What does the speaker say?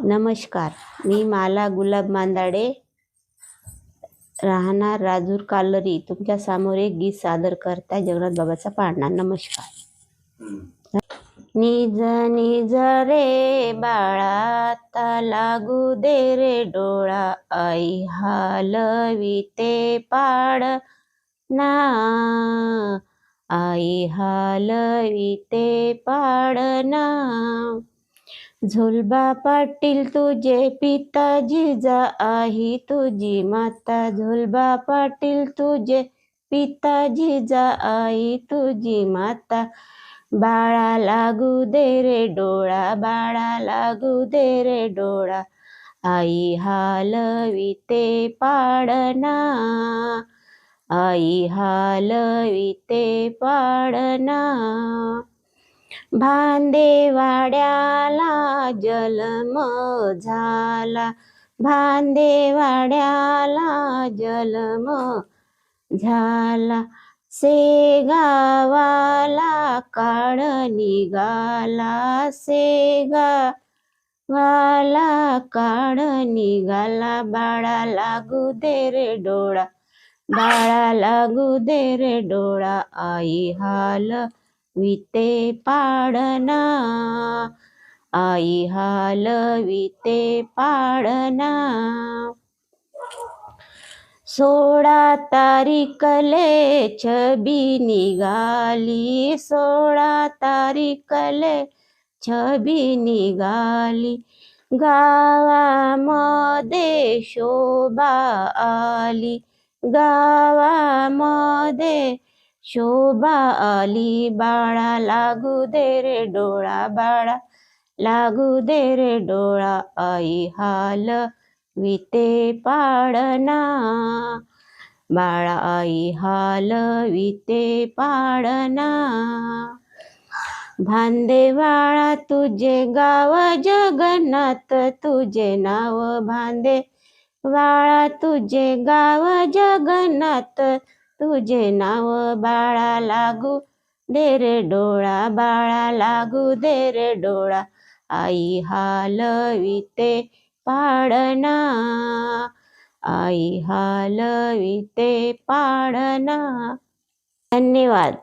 नमस्कार. मी माला गुलाब मांदाडे राहणार राजूर कालरी. तुमच्यासमोर एक गीत सादर करताय जगन्नाथ बाबाचा पाळणा नमस्कार. निज निज रे बाळाता लागू दे रे डोळा. आई हालविते पाड ना. आई हालविते पाडना झुलबा पाटील तुझे पिता जिजा आई तुझी माता. झुलबा पाटील तुझे पिता जिजा आई तुझी माता. बाळा लागू दे रे डोळा बाळा लागू दे रे डोळा. आई हालविते पाडना आई हालविते पाडना. भांदेवाड्याला जलम झाला. भांदेवाड्याला जलम झाला. शेगावाला काळ निघाला. सेगा वाला काळ निघाला. बाळा लागू दे रे डोळा. बाळा लागू दे रे डोळा. आई हाल विते पाडना आई हालविते पाडना. सोळा तारीखले छबी निघाली सोळा तारीखले छबी निघाली. गावामध्ये शोभा आली गावामध्ये शोभा आली बाळा लागू दे रे डोळा बाळा लागू दे रे डोळा आई हाल विते पाडना. बाळा आई हाल विते पाडना. भांदेवाळा तुझे गाव जगन्नाथ तुझे नाव भांदे वाळा तुझे गाव जगन्नाथ तुझे नाव बाळा लागू दे रे डोळा बाळा लागू दे रे डोळा. आई हालविते पाडना आई हालविते पाडना. धन्यवाद.